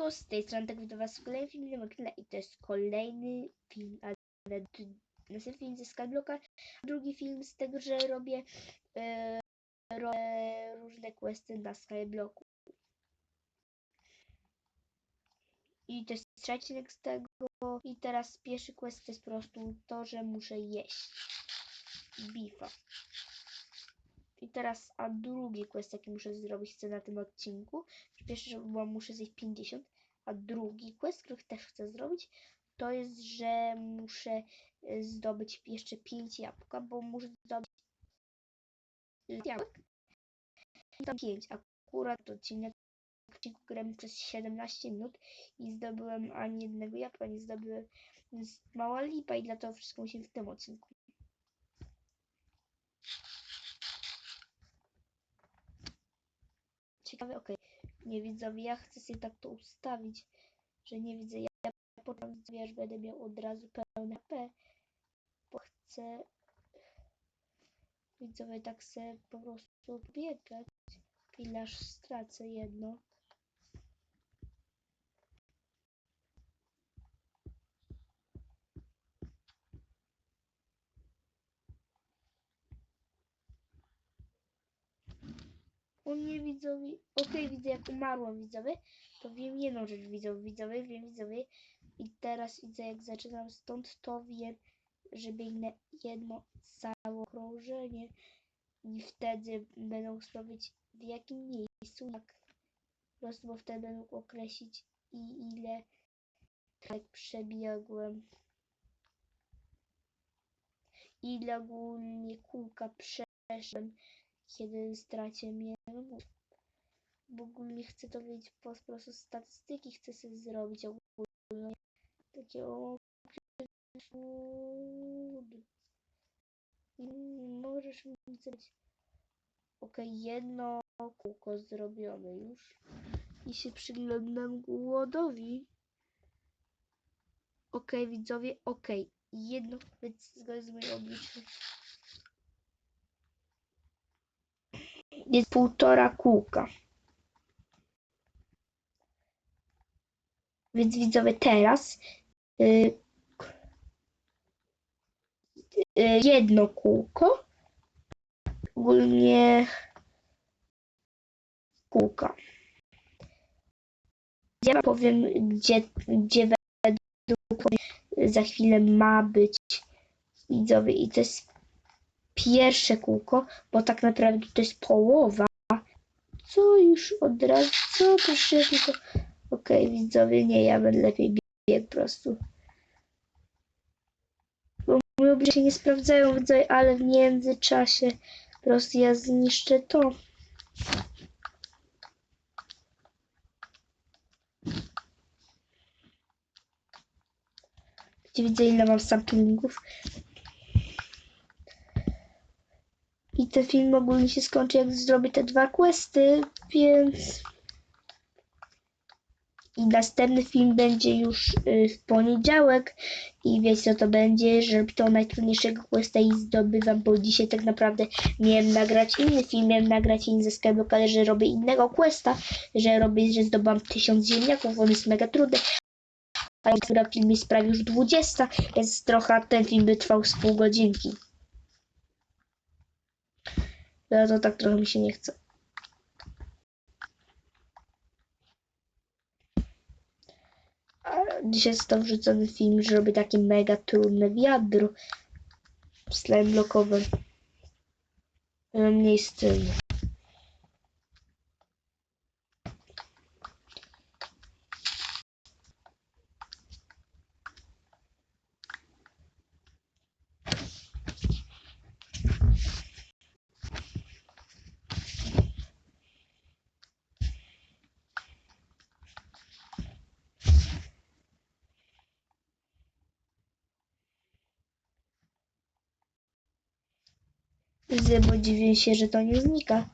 wszystko. Z tej strony tak widzę was w kolejnym filmie na kanale i to jest kolejny film, ale następny film ze Skyblocka, drugi film z tego, że robię, e, robię różne questy na Skyblocku. I to jest trzeci z tego. I teraz pierwszy quest to jest po prostu to, że muszę jeść bifa. I teraz, a drugi quest, jaki muszę zrobić, chcę na tym odcinku. Pierwszy, że muszę zjeść 50, a drugi quest, który też chcę zrobić, to jest, że muszę y, zdobyć jeszcze 5 jabłka, bo muszę zdobyć jabłek. I tam 5. Akurat odcinek odcinku grałem przez 17 minut i zdobyłem ani jednego jabłka, nie zdobyłem, więc mała lipa i dlatego wszystko musimy w tym odcinku. Ciekawe, okej. Nie widzowie, ja chcę sobie tak to ustawić, że nie widzę. Ja, potem widzowie, aż będę miał od razu pełne HP, bo chcę widzowie tak sobie po prostu biegać. Chwilę aż stracę jedno. O nie widzowie, okej widzę jak umarłam widzowie, to wiem jedną rzecz widzowie, widzowie, wiem widzowie. I teraz widzę jak zaczynam stąd, to wiem, że biegnę jedno całe okrążenie. I wtedy będę sprawdzić w jakim miejscu, jak po prostu, bo wtedy będę określić i ile tak przebiegłem. Ile ogólnie kółka przeszedłem kiedy stracię mię. Bo ogólnie chcę to wiedzieć po prostu statystyki, chcę sobie zrobić ogólnie takie o Możesz mi zrobić ok, jedno kółko zrobione już i się przyglądam głodowi. Ok, widzowie, ok, jedno, więc zgodnie z moim obliczem. Jest półtora kółka. Więc widzowie teraz y, y, jedno kółko ogólnie kółka. Ja powiem, gdzie, gdzie według za chwilę ma być widzowie i to jest pierwsze kółko, bo tak naprawdę to jest połowa. Co już od razu, co proszę tylko. Okej, okay, widzowie, nie, ja będę lepiej biegł po prostu. Bo moje oblicze się nie sprawdzają, widzowie, ale w międzyczasie po prostu ja zniszczę to. Gdzie widzę ile mam samplingów. I ten film ogólnie się skończy, jak zrobię te dwa questy, więc... I następny film będzie już y, w poniedziałek i wiecie co to będzie, że to najtrudniejszego questa i zdobywam, bo dzisiaj tak naprawdę miałem nagrać inny film, miałem nagrać inny ze Skyblock, ale że robię innego questa, że robię, że zdobywam tysiąc ziemniaków, on jest mega trudny. A film jest prawie już 20, więc trochę ten film by trwał z pół godzinki. Ja to tak trochę mi się nie chce. Dzisiaj został wrzucony film, że robię takie mega trudne wiadro slime blokowe. Mniej. Bo dziwię się, że to nie znika.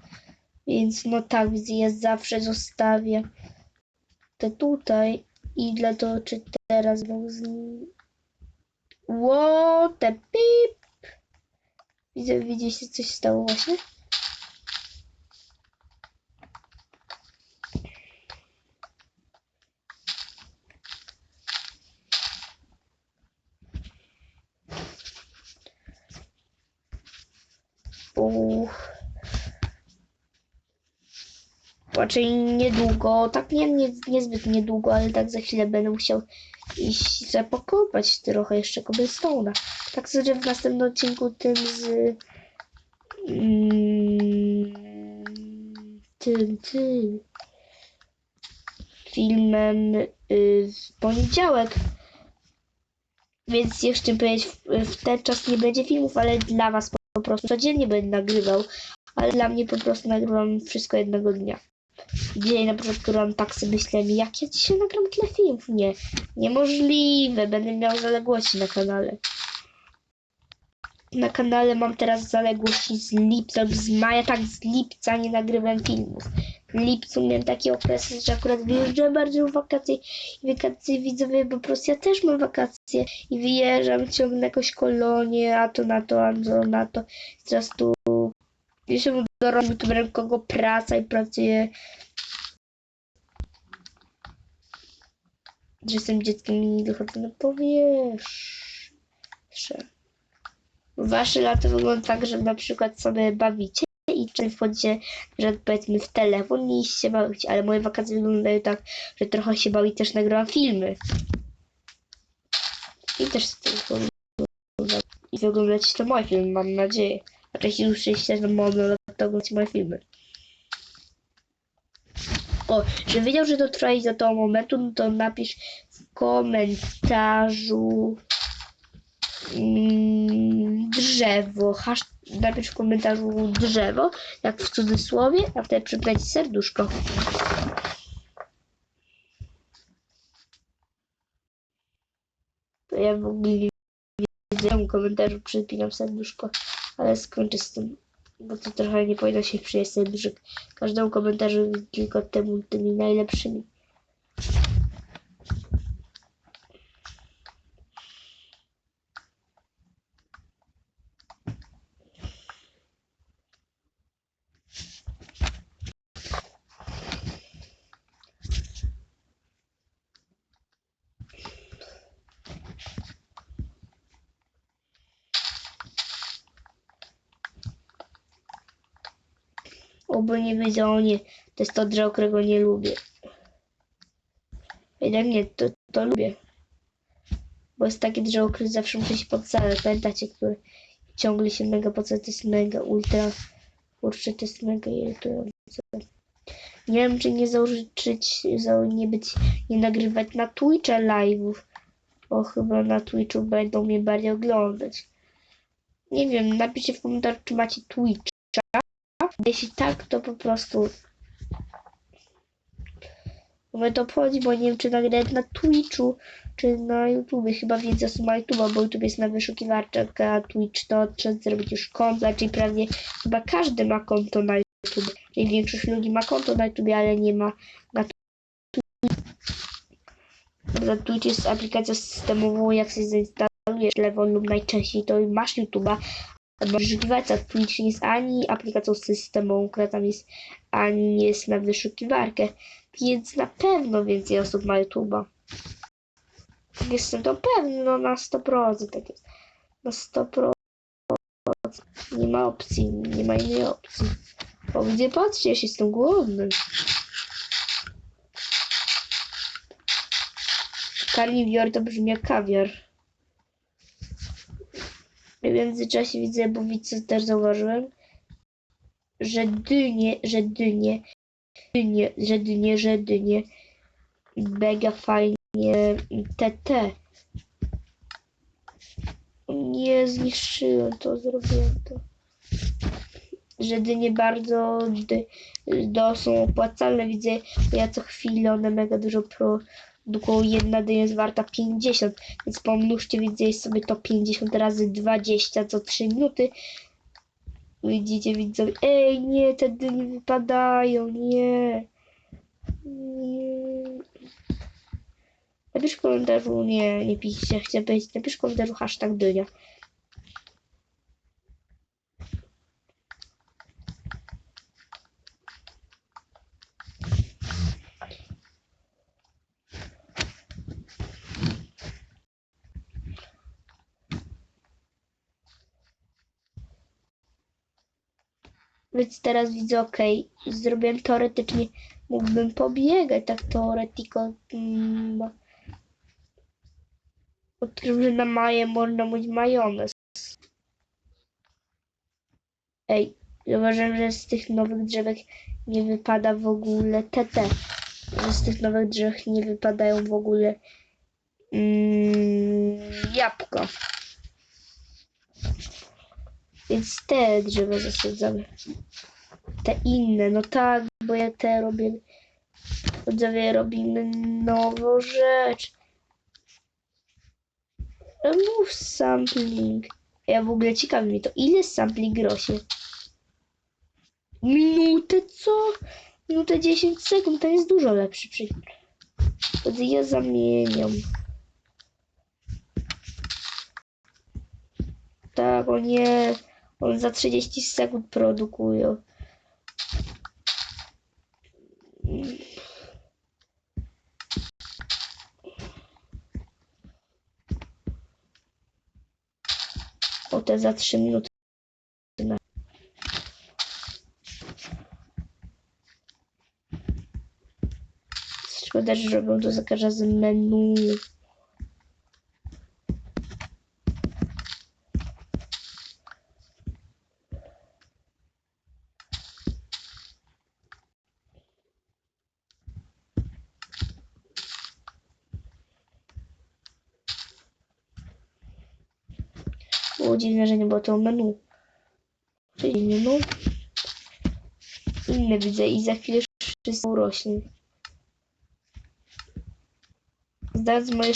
Więc no tak, ja zawsze zostawię te tutaj i dla to, czy teraz był z Ło, te pip. Widzę, widzicie, coś stało właśnie? U... Raczej niedługo, tak nie, nie, niezbyt niedługo, ale tak za chwilę będę musiał iść zapokopać trochę jeszcze cobblestone'a. Tak sobie w następnym odcinku tym z mm, tym, tym filmem y, w poniedziałek. Więc jeszcze powiedzieć, w, w ten czas nie będzie filmów, ale dla was po, prostu codziennie będę nagrywał. Ale dla mnie po prostu nagrywam wszystko jednego dnia. Dzisiaj na przykład grałam tak sobie myślałem, jak ja dzisiaj nagram tyle filmów? Nie, niemożliwe, będę miał zaległości na kanale. Na kanale mam teraz zaległości z lipca z maja, tak z lipca nie nagrywam filmów. W lipcu miałem taki okres, że akurat wyjeżdżam bardzo w wakacje i wakacje widzowie, bo po prostu ja też mam wakacje i wyjeżdżam, ciągnę jakąś kolonię, a to na to, a to na to. Teraz tu jestem dorosłym youtuberem, kogo praca i pracuję. Że jestem dzieckiem i nie dochodzę na powierzchnię. Wasze lato wygląda tak, że na przykład sobie bawicie i czy wchodzicie, że powiedzmy w telefon i się bawicie, ale moje wakacje wyglądają tak, że trochę się bawi też nagrywam filmy. I też z tego. I wy oglądacie to moje filmy, mam nadzieję. Jeśli już jesteście na mono, to oglądacie moje filmy. O, że wiedział, że to trwa do tego momentu, no to napisz w komentarzu drzewo. Napisz w komentarzu drzewo, jak w cudzysłowie, a wtedy przypnąć serduszko. To ja w ogóle w komentarzu przypinam serduszko, ale skończę z tym. Bo to trochę nie powinno się przyjeść serduszek. Każdemu komentarzu tylko temu tymi najlepszymi. O, bo nie wiedział, nie. To jest to drzewo, którego nie lubię. Jednak nie, to, to lubię. Bo jest takie drzewo, które zawsze musi się podsalać. Pamiętacie, które ciągle się mega podsalać. To jest mega ultra. Kurczę, to jest mega irytujące. Nie wiem, czy nie założyć, za, nie być, nie nagrywać na Twitcha live'ów. Bo chyba na Twitchu będą mnie bardziej oglądać. Nie wiem, napiszcie w komentarzu, czy macie Twitcha. Jeśli tak, to po prostu mnie to obchodzi, bo nie wiem, czy nagrać na Twitchu, czy na YouTubie. Chyba wiedzę, co ma YouTube'a, bo YouTube jest na wyszukiwarczach, a Twitch to trzeba zrobić już konto, czyli prawie chyba każdy ma konto na YouTube. I większość ludzi ma konto na YouTube, ale nie ma na Twitch. Twitch jest aplikacją systemową, jak sobie zainstalujesz lewo lub najczęściej to masz YouTube'a, Wyszukiwarka Twitch nie jest ani aplikacją systemową, która tam jest, ani nie jest na wyszukiwarkę, więc na pewno więcej osób ma YouTube'a. Jestem to pewno na 100%, tak jest. Na 100%. Nie ma opcji, nie ma innej opcji. O, gdzie patrzcie, ja się jestem głodny. Karniwior to brzmi jak kawiar. W międzyczasie widzę, bo widzę, też zauważyłem, że dynie, że dynie, dynie, że dynie, że dynie, mega fajnie TT. Nie zniszczyłem to, zrobiłem to. Że dynie bardzo do, są opłacalne, widzę, ja co chwilę one mega dużo pro, Około jedna dynia jest warta 50, więc pomnóżcie widzę sobie to 50 razy 20 co 3 minuty. Widzicie widzowie, ej nie, te dynie wypadają, nie. Nie. Napisz w komentarzu, nie, nie piszcie, chcę powiedzieć, napisz w komentarzu hashtag dynia. Więc teraz widzę, ok, zrobiłem teoretycznie, mógłbym pobiegać tak teoretyko. Mm, odkryłem, że na maję można mieć majonez. Ej, zauważyłem, że z tych nowych drzewek nie wypada w ogóle TT. Że z tych nowych drzew nie wypadają w ogóle mm, jabłka. Więc te drzewa zasadzamy. Te inne, no tak, bo ja te robię. Widzowie, robimy nową rzecz. Remove sampling. Ja w ogóle ciekawi mnie to, ile sampling rośnie? Minutę co? Minutę 10 sekund, to jest dużo lepszy przykład. Ja zamieniam. Tak, o nie. On za 30 sekund produkuje. O te za 3 minuty. Szkoda, że robią to za każdym menu. Dziwne, że nie było to menu. Czyli menu. Inne widzę i za chwilę wszystko urośnie. Znając moje,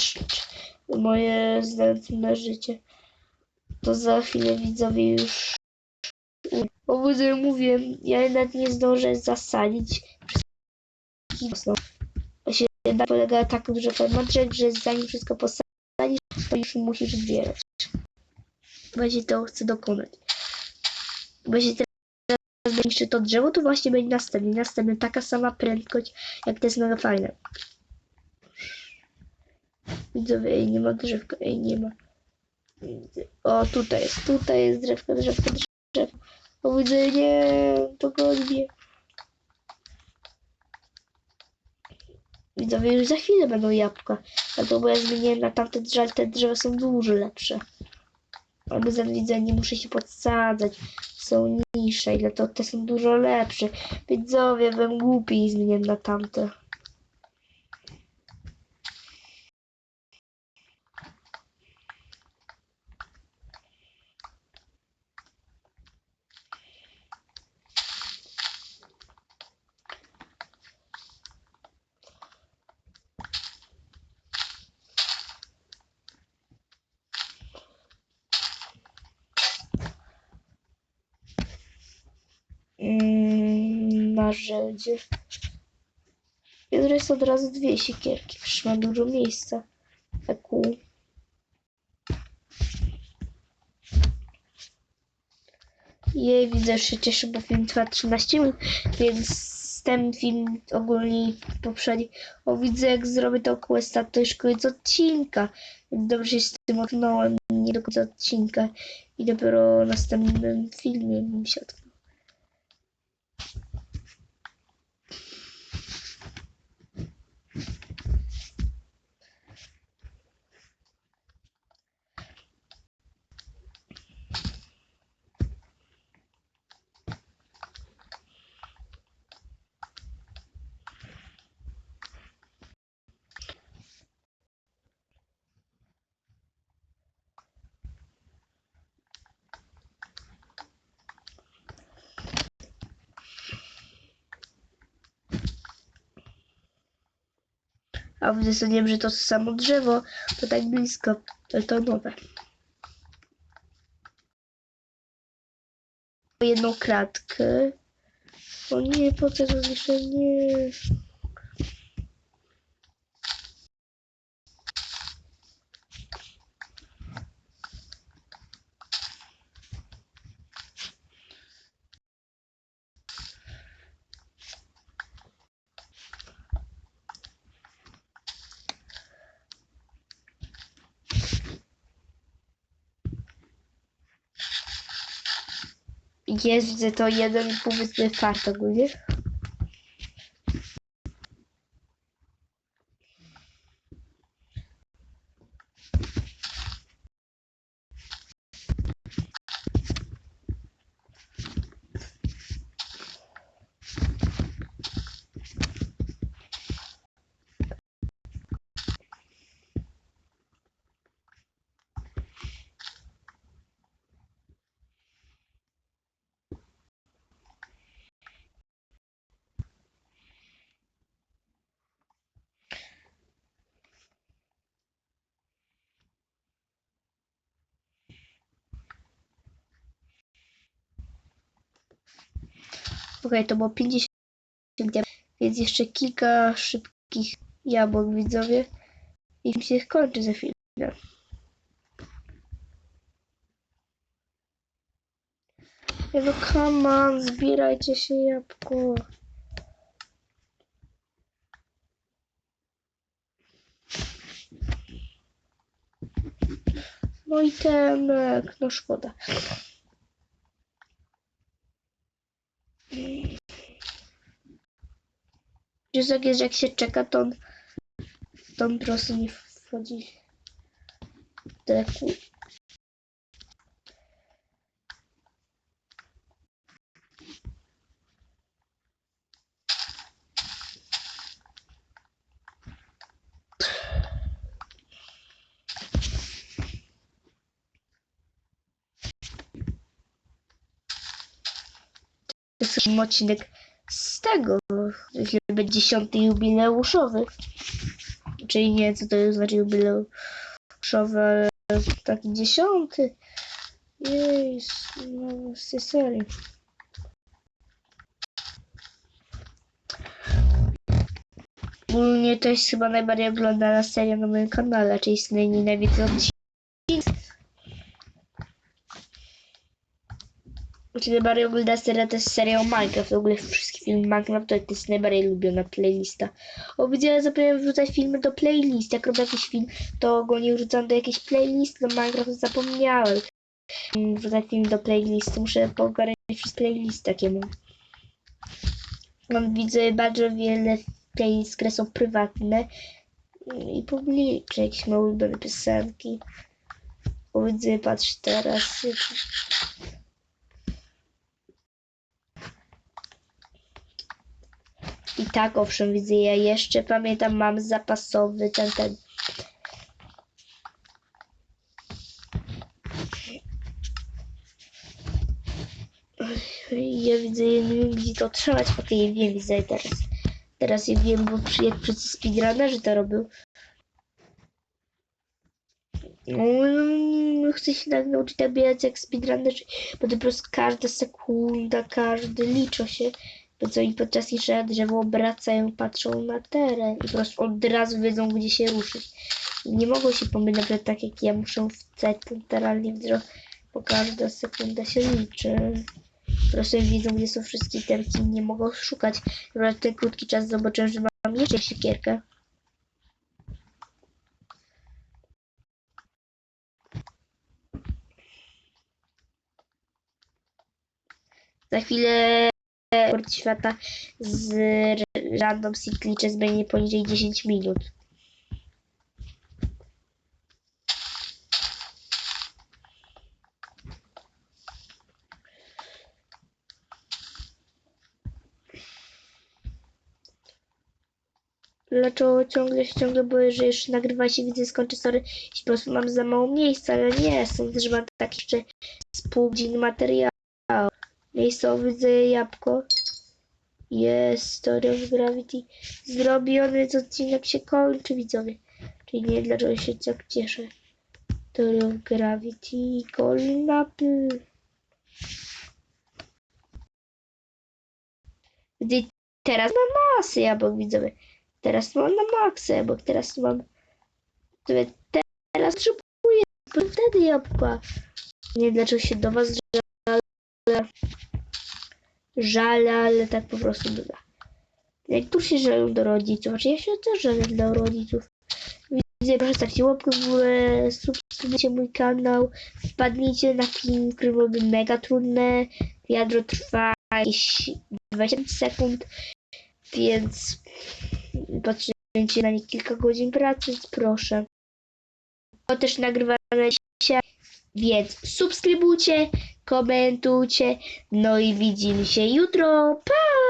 moje znając moje życie, to za chwilę widzowie już o widzowie mówię, ja nawet nie zdążę zasadzić wszystkich. Właśnie polega tak dużo farmaczek, że zanim wszystko posadzisz, to już musisz zbierać. Właśnie to chcę dokonać. Właśnie teraz jeszcze to drzewo, to właśnie będzie następny. Następny taka sama prędkość, jak to jest mega fajne. Widzowie, ej, nie ma drzewka, ej, nie ma. O, tutaj jest, tutaj jest drzewka, drzewka, drzewka. O, widzę, nie, to go. Widzowie, już za chwilę będą jabłka. Dlatego, bo ja zmieniłem na tamte drzewa, te drzewa są dużo lepsze. Za widzę, nie muszę się podsadzać. Są niższe, ile to te są dużo lepsze. Widzowie, byłem głupi i zmieniłem na tamte. Mm, narzędzie. Ja jest od razu dwie siekierki, przecież ma dużo miejsca. EQ. Jej, widzę, że się cieszę, bo film trwa 13 minut, więc ten film ogólnie poprzedni. O, widzę, jak zrobię to questa, to już koniec odcinka. Dobrze się z tym otknąłem, nie do końca odcinka. I dopiero w następnym filmie mi się otknął. A wysadziłem, że to samo drzewo, to tak blisko, to to nowe. Jedną kratkę. O nie, po co to zniszczenie? Jest, że to jeden powiedzmy fart ogólnie. Okej, to było 50 diamentów, więc jeszcze kilka szybkich jabłek, widzowie. I film się kończy za chwilę. No come on, zbierajcie się jabłko. No i temek, no szkoda. Tak jest, jak się czeka, to on, to on po prostu nie wchodzi. Teku. To jest chyba odcinek z tego, jeśli będzie dziesiąty jubileuszowy. Czyli nie, co to znaczy jubileuszowy, ale taki dziesiąty. Jej, no z tej serii. Ogólnie to jest chyba najbardziej oglądana seria na moim kanale, czyli jest najnienawidzony odcinek. Znaczy najbardziej oglądana seria to jest seria o Minecraft. W ogóle wszystkie filmy Minecraft to jest najbardziej lubiona playlista. O, widziałem, zapomniałem wrzucać filmy do playlist. Jak robię jakiś film, to go nie wrzucam do jakiejś playlisty. Do Minecraft zapomniałem. Mm, Wrzucać film do playlisty. Muszę pogarnąć przez playlist takie mam. Widzę bardzo wiele playlist, które są prywatne mm, i publiczne. Jakieś moje ulubione piosenki. Widzę, patrz teraz. I tak, owszem, widzę, ja jeszcze pamiętam, mam zapasowy ten, ten. Ja widzę, ja nie wiem gdzie to trzymać, okej, okay, wiem, widzę teraz. Teraz ja wiem, bo przy, jak przed speedrunnerzy to robił. No, chcę się tak nauczyć nabierać jak speedrunnerzy, bo to po prostu każda sekunda, każdy liczą się. Co i podczas liczenia drzewo obracają, patrzą na teren i po prostu od razu wiedzą, gdzie się ruszyć. Nie mogą się pomylić, na tak jak ja muszę wstać literalnie w drzewo, bo każda sekunda się liczy. Po prostu wiedzą, gdzie są wszystkie terki i nie mogą szukać. W ten krótki czas zobaczyłem, że mam jeszcze siekierkę. Za chwilę rekord świata z Random Seed Glitches będzie poniżej 10 minut. Dlaczego ciągle się ciągle boję, że jeszcze nagrywa się, widzę, skończy, sorry, po prostu mam za mało miejsca, ale nie, sądzę, że mam tak jeszcze z pół godziny materiału. Miejscowy widzę jabłko. Jest Story of Gravity. Zrobiony, więc odcinek się kończy, widzowie. Czyli nie dlaczego się tak cieszę. Story of Gravity. Golden Apple. Teraz mam masę jabłek, widzowie. Teraz mam na maksę jabłek. Teraz mam... Teraz potrzebuję wtedy jabłka. Nie dlaczego się do was żal żal, ale tak po prostu bywa. Niektórzy się żalują do rodziców, znaczy ja się też żaluję do rodziców. Widzę, proszę stawcie łapkę w górę, subskrybujcie mój kanał, wpadnijcie na film, który byłby mega trudne Jadro trwa jakieś 20 sekund, więc potrzebujecie na nie kilka godzin pracy, proszę. To też nagrywamy dzisiaj, więc subskrybujcie, komentujcie, no i widzimy się jutro. Pa!